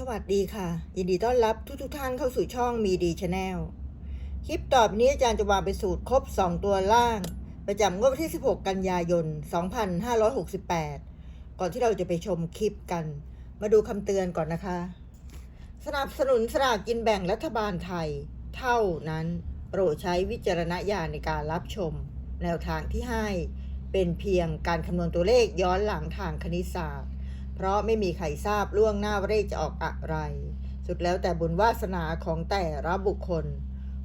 สวัสดีค่ะ ยินดีต้อนรับทุกทุกท่านเข้าสู่ช่องมีดีชาแนลคลิปต่อไปนี้อาจารย์จะวางเป็นสูตรครบ 2 ตัวล่าง ประจำงวดวันที่ 16 กันยายน 2568 ก่อนที่เราจะไปชมคลิปกัน มาดูคำเตือนก่อนนะคะ สนับสนุนสลากกินแบ่งรัฐบาลไทย เท่านั้นโปรดใช้วิจารณญาณในการรับชม แนวทางที่ให้เป็นเพียงการคำนวณตัวเลขย้อนหลังทางคณิตศาสตร์ เพราะไม่มีใครทราบล่วงหน้าว่าเลขจะออกอะไร สุดแล้วแต่บุญวาสนาของแต่ละบุคคล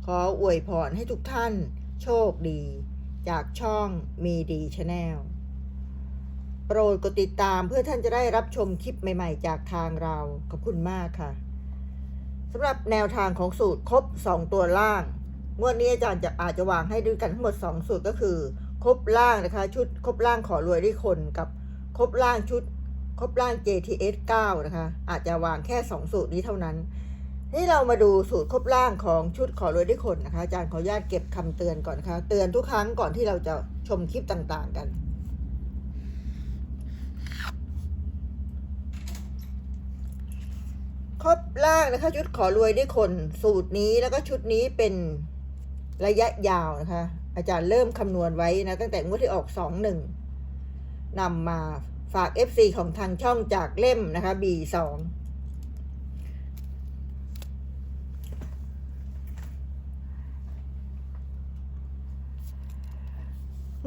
ขออวยพรให้ทุกท่าน โชคดี จากช่องมีดีชาแนลโปรดกดติดตามเพื่อท่านจะได้รับชมคลิปใหม่ ๆ จากทางเรา ขอบคุณมากค่ะสำหรับแนวทางของสูตรครบ 2 ตัวล่าง งวดนี้อาจารย์จะอาจจะวางให้ด้วยกันทั้งหมด 2 สูตรก็คือ ครบล่างนะคะ ชุดครบล่างขอรวยด้วยคนกับ ครบล่างชุด ครบล่าง JTS 9 นะคะ อาจจะวางแค่ 2 สูตรนี้เท่านั้น นี่เรามาดูสูตรครบล่างของชุดขอรวยด้วยคนนะคะ อาจารย์ขออนุญาตเก็บคำเตือนก่อนนะคะ เตือนทุกครั้งก่อนที่เราจะชมคลิปต่างๆกัน ครบล่างนะคะ ชุดขอรวยด้วยคน สูตรนี้แล้วก็ชุดนี้เป็นระยะยาวนะคะ อาจารย์เริ่มคำนวณไว้นะตั้งแต่งวดที่ออก2 1นำมา ฝาก FC ของทางช่องจากเล่มนะคะ B2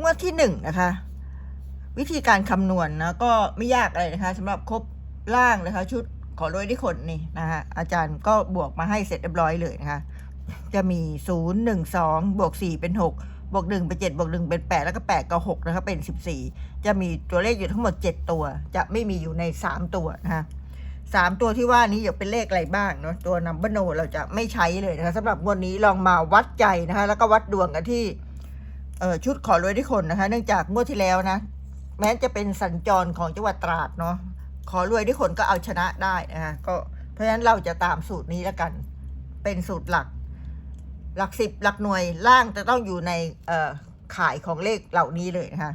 งวดที่หนึ่งนะคะ วิธีการคำนวณนะก็ไม่ยากอะไรนะคะสำหรับครบล่างนะคะ ชุดขอรวยที่คนนี่นะคะอาจารย์ก็บวกมาให้เสร็จเรียบร้อยเลยนะคะ จะมีศูนย์หนึ่งสองบวกสี่เป็นหก บวกหนึ่งเป็นเจ็ดบวกหนึ่งเป็นแปดแล้วก็แปดกับหกนะคะเป็นสิบสี่จะมีตัวเลขอยู่ทั้งหมดเจ็ดตัว จะไม่มีอยู่ในสามตัวนะคะสามตัวที่ว่านี้จะเป็นเลขอะไรบ้างเนาะตัวนัมเบอร์โนเราจะไม่ใช้เลยนะคะสำหรับวันนี้ลองมาวัดใจนะคะแล้วก็วัดดวงกันที่เออชุดขอรวยที่คนนะคะ เนื่องจากงวดที่แล้วนะ แม้จะเป็นสัญจรของจังหวัดตราดเนาะขอรวยที่คนก็เอาชนะได้นะคะก็เพราะฉะนั้นเราจะตามสูตรนี้แล้วกัน เป็นสูตรหลัก หลักสิบหลักหน่วยล่างจะต้องอยู่ในข่ายของเลขเหล่านี้เลยนะคะ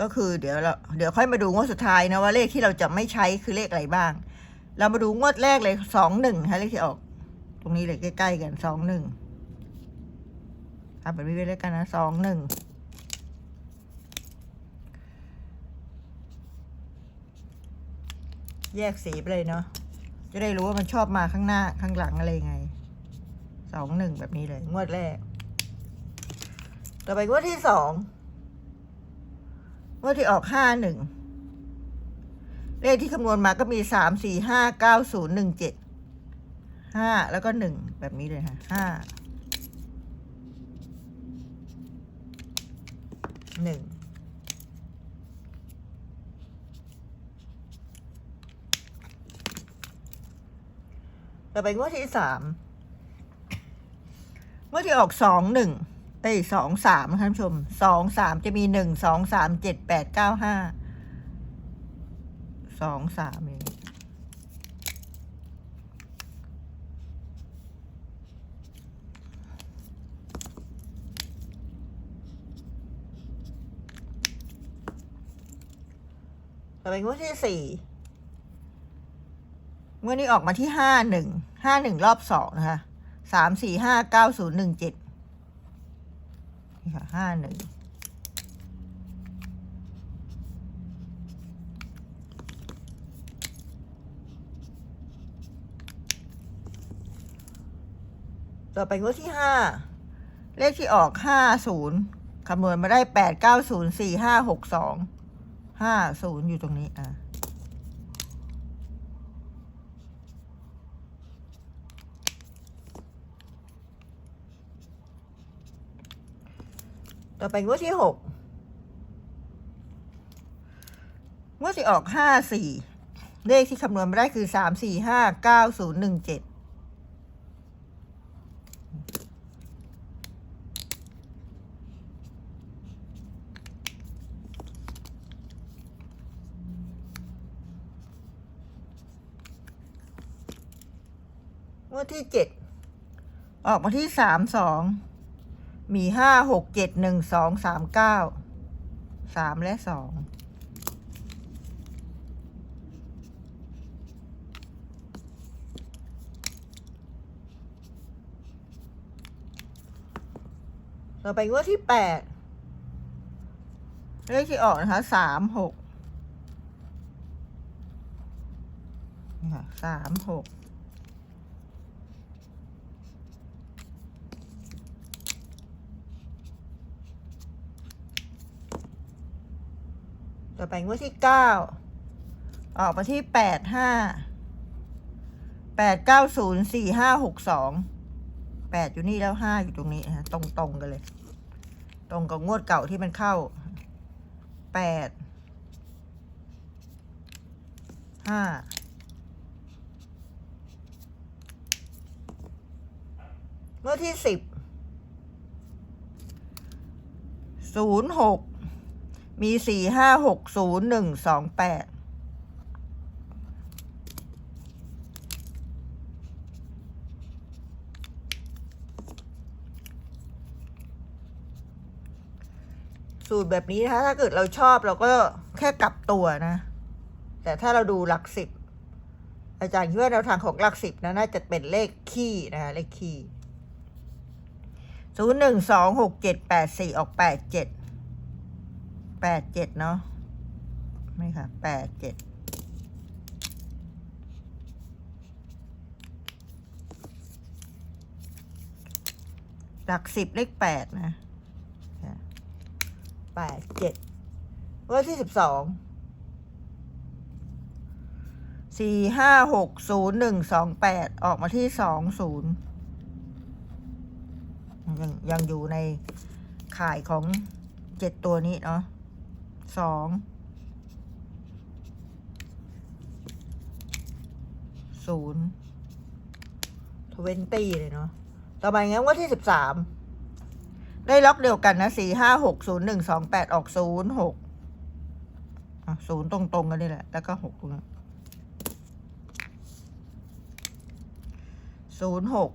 ก็คือเดี๋ยวเราเดี๋ยวค่อยมาดูงวดสุดท้ายนะว่าเลขที่เราจะไม่ใช้คือเลขอะไรบ้าง เรามาดูงวดแรกเลยสองหนึ่งฮะเลขที่ออก ตรงนี้เลยใกล้ๆกันสองหนึ่งทำแบบนี้ไปเลยกันนะสองหนึ่งแยกสีไปเลยเนาะจะได้รู้ว่ามันชอบมาข้างหน้าข้างหลังอะไรไง สองหนึ่งแบบนี้เลย งวดแรก ต่อไปงวดที่สองงวดที่ออกห้าหนึ่งเลขที่คำนวณมาก็มีสามสี่ห้าเก้าศูนย์หนึ่งเจ็ดห้าแล้วก็หนึ่งแบบนี้เลยค่ะห้าหนึ่งต่อไปงวดที่สาม งวดที่ออกสองหนึ่งเอ้ยสองสามท่านผู้ชมสองสามจะมีหนึ่งสองสามเจ็ดแปดเก้าห้าสองสามเองต่อไปงวดที่สี่งวดนี้ออกมาที่ห้าหนึ่งห้าหนึ่งรอบสองนะคะ สามสี่ห้าเก้าศูนย์หนึ่งเจ็ดนี่ค่ะห้าหนึ่งต่อไปงวดที่ห้าเลขที่ออกห้าศูนย์คำนวณมาได้แปดเก้าศูนย์สี่ห้าหกสองห้าศูนย์อยู่ตรงนี้อะ ต่อไปงวดที่หกงวดที่ออกห้าสี่เลขที่คำนวณมาได้คือสามสี่ห้าเก้าศูนย์หนึ่งเจ็ดงวดที่เจ็ดออกมาที่สามสอง มีห้าหกเจ็ดหนึ่งสองสามเก้าสามและสองต่อไปงวดที่แปดเลขที่ออกนะคะสามหกสามหก ต่อไปงวดที่เก้าออกมาที่แปดห้าแปดเก้าศูนย์สี่ห้าหกสองแปดอยู่นี่แล้วห้าอยู่ตรงนี้นะตรงตรงกันเลย ตรงกับงวดเก่าที่มันเข้าแปดห้างวดที่สิบศูนย์หก มีสี่ห้าหกศูนย์หนึ่งสองแปดสูตรแบบนี้นะคะถ้าเกิดเราชอบเราก็แค่กลับตัวนะ แต่ถ้าเราดูหลักสิบอาจารย์คิดว่าแนวทางของหลักสิบนะน่าจะเป็นเลขคี่นะคะเลขคี่ศูนย์หนึ่งสองหกเจ็ดแปดสี่ออกแปดเจ็ด แปดเจ็ดเนาะไม่ค่ะแปดเจ็ดหลักสิบเลขแปดนะแปดเจ็ดวันที่สิบสองสี่ห้าหกศูนย์หนึ่งสองแปดออกมาที่สองศูนย์ยังยังอยู่ในข่ายของเจ็ดตัวนี้เนาะ สองศูนย์ทเวนตี้เลยเนาะต่อไปงั้นวันที่สิบสามได้ล็อกเดียวกันนะสี่ห้าหกศูนย์หนึ่งสองแปดออกศูนย์หกศูนย์ตรงๆกันนี่แหละ แล้วก็หกตรงนี้ศูนย์หก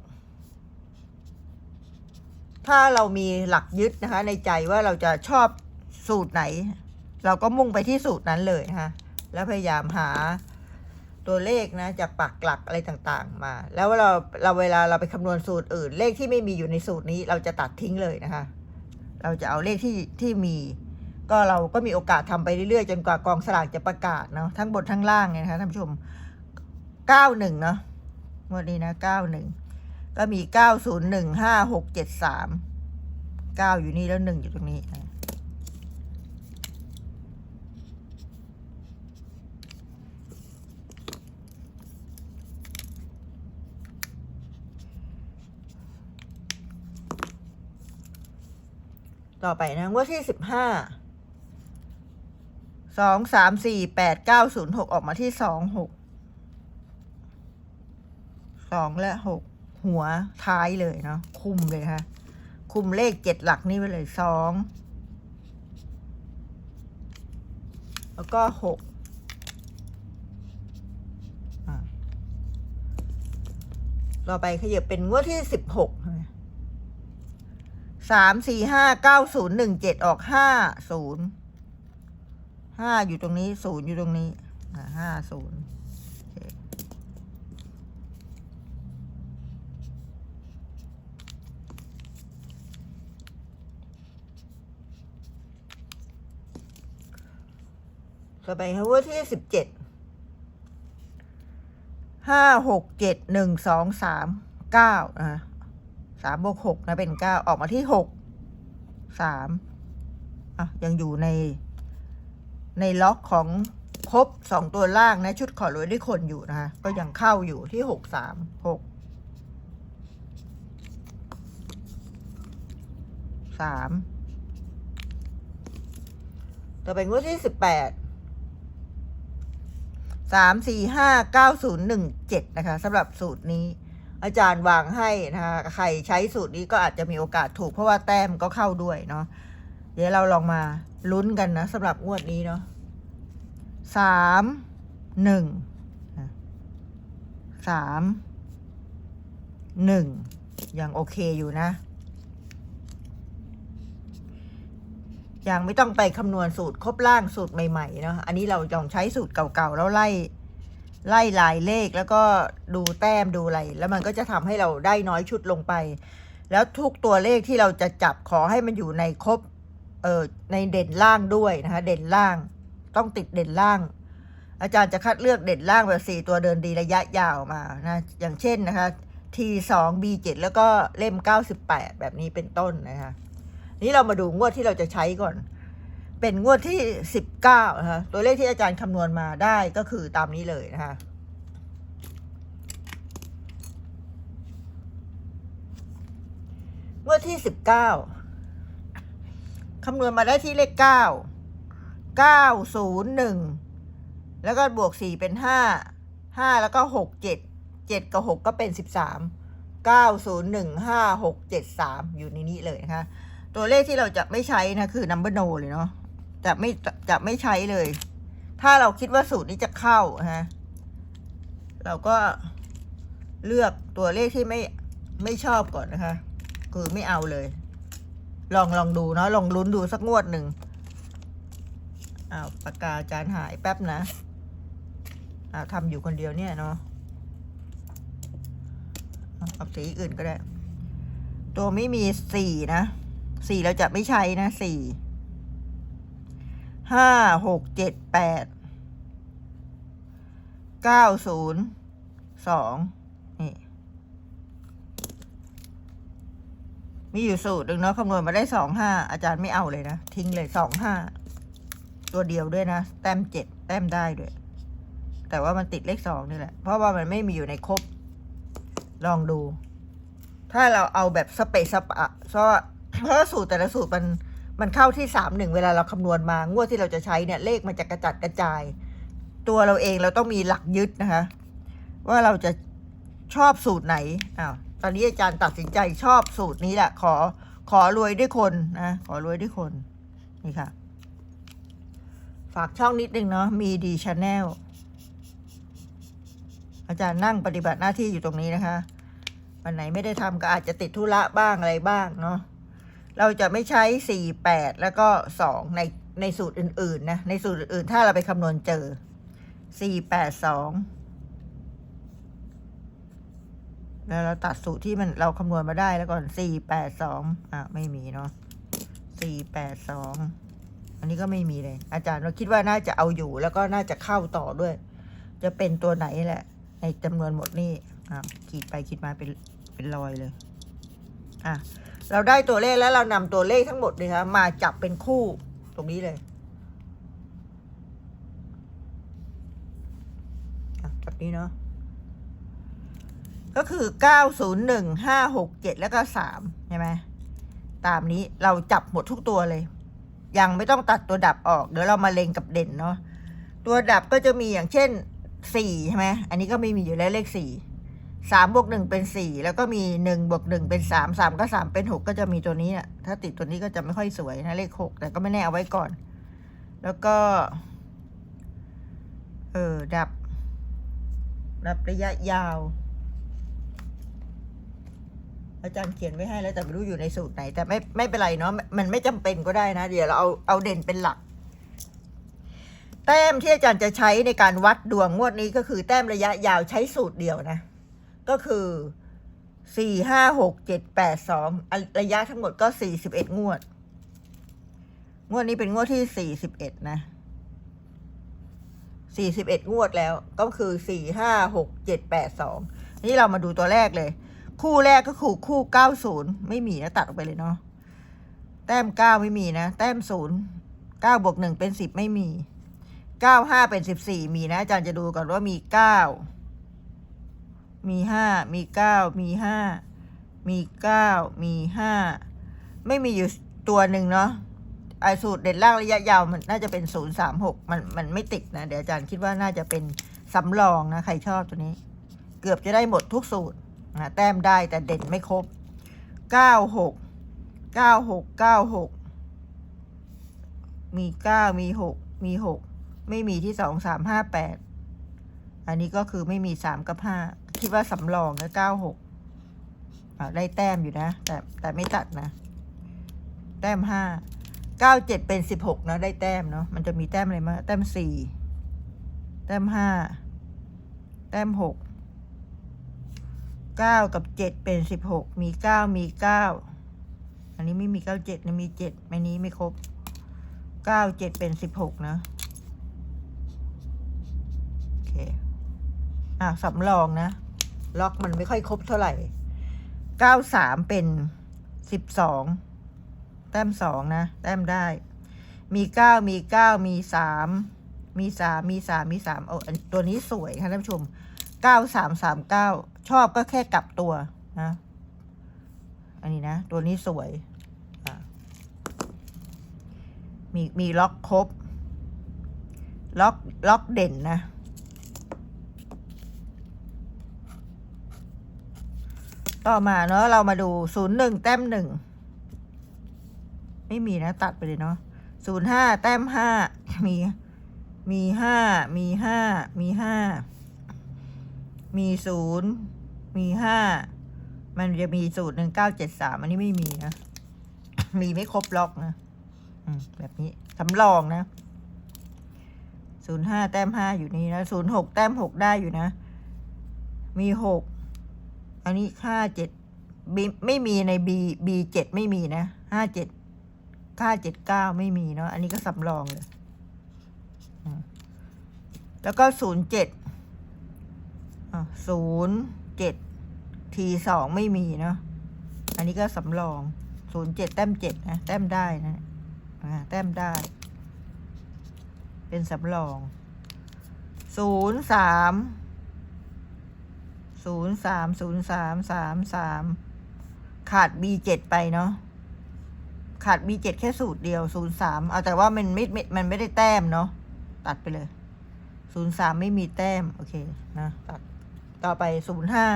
ถ้าเรามีหลักยึดนะคะ ในใจว่าเราจะชอบสูตรไหน เราก็มุ่งไปที่สูตรนั้นเลยนะคะแล้วพยายามหาตัวเลขนะจากปักหลักอะไรต่างๆมา แล้วเราเราเวลาเราไปคำนวณสูตรอื่น เลขที่ไม่มีอยู่ในสูตรนี้เราจะตัดทิ้งเลยนะคะ เราจะเอาเลขที่ที่มี ก็เราก็มีโอกาสทำไปเรื่อยๆ จนกว่ากองสลากจะประกาศเนาะทั้งบนทั้งล่างเนี่ยนะคะท่านผู้ชมเก้าหนึ่งเนาะงวันนี้นะเก้าหนึ่งก็มีเก้าศูนย์หนึ่งห้าหกเจ็ดสามเก้าอยู่นี่แล้วหนึ่งอยู่ตรงนี้ ต่อไปนะงว่าที่สิบห้าสองสามสี่แปดเก้าศูนย์หกออกมาที่สองหกสองและหกหัวท้ายเลยเนาะคุมเลยค่ะ คุมเลขเจ็ดหลักนี่ไปเลยสองแล้วก็หกอะต่อไปขยับเป็นงวดที่สิบหก สามสี่ห้าเก้าศูนย์หนึ่งเจ็ดออกห้าศูนย์ห้าอยู่ตรงนี้ศูนย์อยู่ตรงนี้ห้าศูนย์ต่อไปค่ะว่าที่สิบเจ็ดห้าหกเจ็ดหนึ่งสองสามเก้านะ สามบวกหกนะเป็นเก้าออกมาที่หกสามอะยังอยู่ใน ในล็อกของครบสองตัวล่างนะ ชุดขอรวยด้วยคนอยู่นะคะก็ยังเข้าอยู่ที่หกสามหกสามต่อไปงวดที่สิบแปดสามสี่ห้าเก้าศูนย์หนึ่งเจ็ดนะคะสำหรับสูตรนี้ อาจารย์วางให้นะคะใครใช้สูตรนี้ก็อาจจะมีโอกาสถูกเพราะว่าแต้มก็เข้าด้วยเนาะเดี๋ยวเราลองมาลุ้นกันนะสำหรับงวดนี้เนาะสามหนึ่งสามหนึ่งยังโอเคอยู่นะ ยังไม่ต้องไปคำนวณสูตรครบล่างสูตรใหม่ๆเนาะอันนี้เราลองใช้สูตรเก่าๆแล้วไล่ ไล่ลายเลขแล้วก็ดูแต้มดูอะไร แล้วมันก็จะทำให้เราได้น้อยชุดลงไป แล้วทุกตัวเลขที่เราจะจับขอให้มันอยู่ในครบเออในเด่นล่างด้วยนะคะ เด่นล่างต้องติดเด่นล่าง อาจารย์จะคัดเลือกเด่นล่างแบบสี่ตัวเดินดีระยะยาวมานะอย่างเช่นนะคะ T สอง B เจ็ดแล้วก็เล่มเก้าสิบแปดแบบนี้เป็นต้นนะคะนี้เรามาดูงวดที่เราจะใช้ก่อน เป็นงวดที่สิบเก้านะคะตัวเลขที่อาจารย์คำนวณมาได้ก็คือตามนี้เลยนะคะงวดที่สิบเก้าคำนวณมาได้ที่เลขเก้าเก้าศูนย์หนึ่งแล้วก็บวกสี่เป็นห้าห้าแล้วก็หกเจ็ดเจ็ดกับหกก็เป็นสิบสามเก้าศูนย์หนึ่งห้าหกเจ็ดสามอยู่ในนี้เลยนะคะตัวเลขที่เราจะไม่ใช้นะคือ number no เลยเนาะ จะไม่จะไม่ใช้เลย ถ้าเราคิดว่าสูตรนี้จะเข้าฮะ เราก็เลือกตัวเลขที่ไม่ไม่ชอบก่อนนะคะ คือไม่เอาเลย ลองลองดูเนาะลองลุ้นดูสักงวดหนึ่งอ้าวปากกาจารย์หายแป๊บนะอ้าวทำอยู่คนเดียวเนี่ยเนาะเอาสีอื่นก็ได้ ตัวไม่มีสี่นะสี่เราจะไม่ใช้นะสี่ ห้าหกเจ็ดแปดเก้าศูนย์สองนี่ มีอยู่สูตรหนึ่งเนาะคำนวณมาได้สองห้าอาจารย์ไม่เอาเลยนะ ทิ้งเลยสองห้าตัวเดียวด้วยนะ แต้มเจ็ดแต้มได้ด้วย แต่ว่ามันติดเลขสองนี่แหละ เพราะว่ามันไม่มีอยู่ในครบ ลองดู ถ้าเราเอาแบบสเปซสปะเพราะเพราะสูตรแต่ละสูตรมัน มันเข้าที่สามหนึ่งเวลาเราคำนวณมางวดที่เราจะใช้เนี่ยเลขมันจะกระจัดกระจาย ตัวเราเองเราต้องมีหลักยึดนะคะ ว่าเราจะชอบสูตรไหนอ้าวตอนนี้อาจารย์ตัดสินใจชอบสูตรนี้แหละขอขอรวยด้วยคนนะขอรวยด้วยคนนี่ค่ะ ฝากช่องนิดนึงเนาะมีดีชาแนลอาจารย์นั่งปฏิบัติหน้าที่อยู่ตรงนี้นะคะ วันไหนไม่ได้ทำก็อาจจะติดธุระบ้างอะไรบ้างเนาะ เราจะไม่ใช้สี่แปดแล้วก็สองในในสูตรอื่น ๆ นะ ในสูตรอื่น ๆ ถ้าเราไปคำนวณเจอสี่แปดสองแล้วเราตัดสูตรที่มันเราคำนวณมาได้แล้วก่อนสี่แปดสองอะ ไม่มีเนาะสี่แปดสองอันนี้ก็ไม่มีเลย อาจารย์เราคิดว่าน่าจะเอาอยู่แล้วก็น่าจะเข้าต่อด้วย จะเป็นตัวไหนแหละ ในจำนวนหมดนี่อะขีดไปขีดมาเป็นเป็นรอยเลย อะ เราได้ตัวเลขแล้วเรานำตัวเลขทั้งหมดเลยคะมาจับเป็นคู่ตรงนี้เลยอะแบบนี้เนาะก็คือเก้าศูนย์หนึ่งห้าหกเจ็ดแล้วก็สามใช่ไหมตามนี้เราจับหมดทุกตัวเลย ยังไม่ต้องตัดตัวดับออก เดี๋ยวเรามาเล็งกับเด่นเนาะตัวดับก็จะมีอย่างเช่นสี่ใช่ไหมอันนี้ก็ไม่มีอยู่แล้วเลขสี่ สามบวกหนึ่งเป็นสี่แล้วก็มีหนึ่งบวกหนึ่งเป็นสามสามก็สามเป็นหกก็จะมีตัวนี้อะถ้าติดตัวนี้ก็จะไม่ค่อยสวยนะเลขหกแต่ก็ไม่แน่เอาไว้ก่อน แล้วก็ เออดับ ดับระยะยาว อาจารย์เขียนไว้ให้แล้วแต่ไม่รู้อยู่ในสูตรไหน แต่ไม่ไม่เป็นไรเนาะมันไม่จำเป็นก็ได้นะ เดี๋ยวเราเอาเอาเด่นเป็นหลัก แต้มที่อาจารย์จะใช้ในการวัดดวงงวดนี้ก็คือแต้มระยะยาวใช้สูตรเดียวนะ ก็คือสี่ห้าหกเจ็ดแปดสองระยะทั้งหมดก็สี่สิบเอ็ดงวด งวดนี้เป็นงวดที่สี่สิบเอ็ดนะสี่สิบเอ็ดงวดแล้วก็คือสี่ห้าหกเจ็ดแปดสองนี่เรามาดูตัวแรกเลย คู่แรกก็คือคู่เก้าศูนย์ไม่มีนะ ตัดออกไปเลยเนาะแต้มเก้าไม่มีนะ แต้มศูนย์เก้าบวกหนึ่งเป็นสิบไม่มีเก้าห้าเป็นสิบสี่มีนะอาจารย์จะดูก่อนว่ามีเก้า มีห้ามีเก้ามีห้ามีเก้ามีห้าไม่มีอยู่ตัวหนึ่งเนาะไอสูตรเด่นล่างระยะยาวมันน่าจะเป็นศูนย์สามหกมันมันไม่ติดนะ เดี๋ยวอาจารย์คิดว่าน่าจะเป็นสำรองนะ ใครชอบตัวนี้ เกือบจะได้หมดทุกสูตรนะแต้มได้แต่เด่นไม่ครบเก้าหกเก้าหกเก้าหกมีเก้ามีหกมีหกไม่มีที่สองสามห้าแปดอันนี้ก็คือไม่มีสามกับห้า คิดว่าสำรองนะเก้าหกได้แต้มอยู่นะ แต่แต่ไม่ตัดนะ แต้มห้าเก้าเจ็ดเป็นสิบหกนะได้แต้มเนาะมันจะมีแต้มอะไรมาแต้มสี่แต้มห้าแต้มหกเก้ากับเจ็ดเป็นสิบหกมีเก้ามีเก้าอันนี้ไม่มีเก้าเจ็ดนะมีเจ็ดไม่นี้ไม่ครบเก้าเจ็ดเป็นสิบหกนะโอเคอะสำรองนะ ล็อกมันไม่ค่อยครบเท่าไหร่ เก้าสามเป็นสิบสองแต้มสองนะ แต้มได้ มีเก้ามีเก้ามีสามมีสามมีสามมีสามโอ้ตัวนี้สวยค่ะท่านผู้ชมเก้าสามสามเก้าชอบก็แค่กลับตัวนะ อันนี้นะ ตัวนี้สวยมีมีล็อกครบ ล็อกล็อกเด่นนะ ต่อมาเนาะเรามาดูศูนย์หนึ่งแต้มหนึ่งไม่มีนะตัดไปเลยเนาะศูนย์ห้าแต้มห้ามีมีห้ามีห้ามีห้ามีศูนย์มีห้ามันจะมีศูนย์หนึ่งเก้าเจ็ดสามอันนี้ไม่มีนะ มีไม่ครบล็อกนะแบบนี้สำรองนะศูนย์ห้าแต้มห้าอยู่นี่นะศูนย์หกแต้มหกได้อยู่นะ มีหก อันนี้ห้าเจ็ดไม่มีในบีบีเจ็ดไม่มีนะห้าเจ็ดห้าเจ็ดเก้าไม่มีเนาะอันนี้ก็สำรองเลยแล้วก็ศูนย์เจ็ดศูนย์เจ็ดทีสองไม่มีเนาะอันนี้ก็สำรองศูนย์เจ็ดแต้มเจ็ดนะแต้มได้นะแต้มได้ เป็นสำรองศูนย์สาม ศูนย์สามศูนย์สามสามสามขาด B เจ็ดไปเนาะขาด B เจ็ดแค่สูตรเดียวศูนย์สามเอาแต่ว่ามันไม่ม่มันไม่ได้แต้มเนาะตัดไปเลยศูนย์สามไม่มีแต้ม โอเคนะตัดต่อไปศูนย์ห้า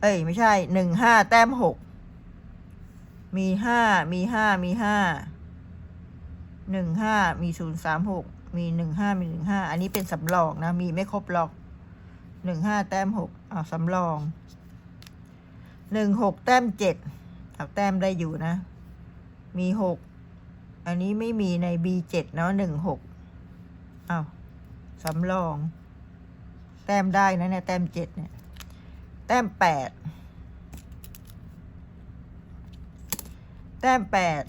เอ้ย ไม่ใช่หนึ่งห้าแต้มหกมีห้ามีห้ามีห้าหนึ่งห้ามีศูนย์สามหกมีหนึ่งห้ามีหนึ่งห้าอันนี้เป็นสำรองนะ มีไม่ครบล็อก หนึ่งห้าแต้มหกเอาสำรองหนึ่งหกแต้มเจ็ดเอาแต้มได้อยู่นะ มีหกอันนี้ไม่มีใน B เจ็ดเนาะหนึ่งหกเอาสำรอง แต้มได้นะเนี่ยแต้มเจ็ดเนี่ย แต้มแปดแต้มแปด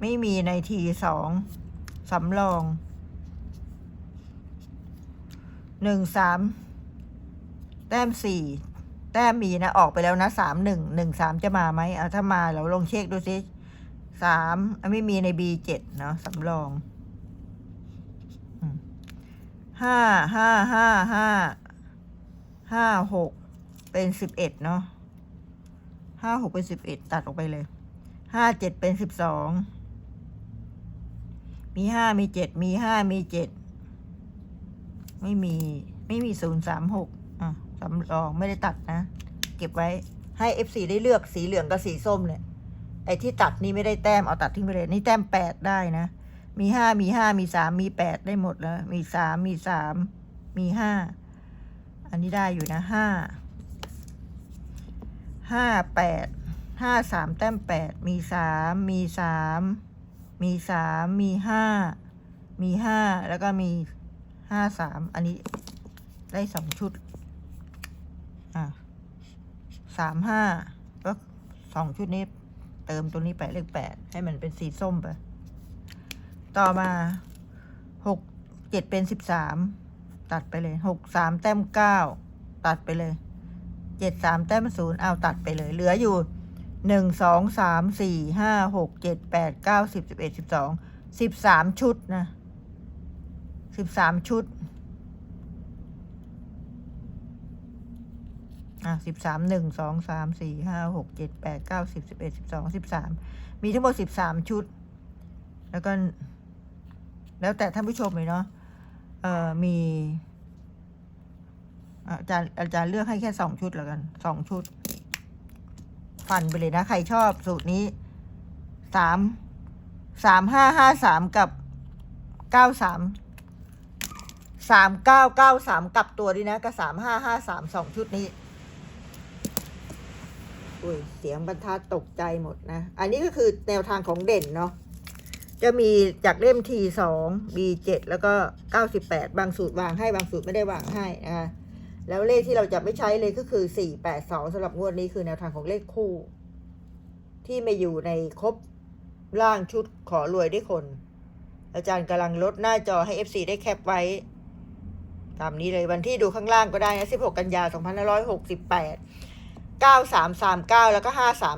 ไม่มีในทีสองสำรองหนึ่งสาม แต้มสี่แต้มมีนะออกไปแล้วนะสามหนึ่งหนึ่งสามจะมาไหมเอาถ้ามาเราลองเช็คดูสิสามไม่มีใน B เจ็ดเนาะสำรองห้าห้าห้าห้าห้าหกเป็นสิบเอ็ดเนาะห้าหกเป็นสิบเอ็ดตัดออกไปเลยห้าเจ็ดเป็นสิบสองมีห้ามีเจ็ดมีห้ามีเจ็ดไม่มีไม่มีศูนย์สามหกอะ สำรองไม่ได้ตัดนะ เก็บไว้ให้ FC ได้เลือกสีเหลืองกับสีส้มเนี่ย ไอ้ที่ตัดนี่ไม่ได้แต้มเอาตัดทิ้งไปเลย นี่แต้มแปดได้นะ มีห้ามีห้ามีสามมีแปดได้หมดแล้วมีสามมีสามมีห้าอันนี้ได้อยู่นะห้าห้าแปดห้าสามแต้มแปดมีสามมีสามมีสามมีห้ามีห้าแล้วก็มีห้าสามอันนี้ได้สองชุด สามห้าก็สองชุดนี้ เติมตัวนี้ไปเลขแปดให้มันเป็นสีส้มไป ต่อมาหกเจ็ดเป็นสิบสามตัดไปเลยหกสามแต้มเก้าตัดไปเลยเจ็ดสามแต้มศูนย์เอาตัดไปเลย เหลืออยู่หนึ่งสองสามสี่ห้าหกเจ็ดแปดเก้าสิบสิบเอ็ดสิบสองสิบสามชุดนะสิบสามชุด อะสิบสามหนึ่งสองสามสี่ห้าหกเจ็ดแปดเก้าสิบสิบเอ็ดสิบสองสิบสามมีทั้งหมดสิบสามชุด แล้วก็ แล้วแต่ท่านผู้ชมเลยเนาะเอ่อมี อาจารย์อาจารย์เลือกให้แค่สองชุดแล้วกันสองชุด ฟันไปเลยนะ ใครชอบสูตรนี้สามสามห้าห้าสามกับเก้าสามสามเก้าเก้าสามกลับตัวดีนะกับสามห้าห้าสามสองชุดนี้ อุ้ยเสียงบรรทัดตกใจหมดนะ อันนี้ก็คือแนวทางของเด่นเนาะจะมีจากเล่มทีสองบีเจ็ดแล้วก็เก้าสิบแปดบางสูตรวางให้บางสูตรไม่ได้วางให้นะคะแล้วเลขที่เราจะไม่ใช้เลยก็คือ482สำหรับงวดนี้คือแนวทางของเลขคู่ ที่ไม่อยู่ในครบร่างชุดขอรวยด้วยคน อาจารย์กำลังลดหน้าจอให้ FC ได้แคปไว้ ตามนี้เลยวันที่ดูข้างล่างก็ได้นะ16 กันยา 2568 9339 แล้วก็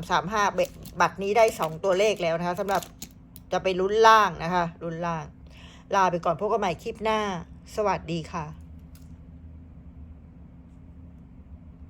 5335บบัตรนี้ได้ 2 ตัวเลขแล้วนะคะสำหรับจะไปลุ้นล่างนะคะลุ้นล่าง ลาไปก่อนพบกันใหม่คลิปหน้า สวัสดีค่ะ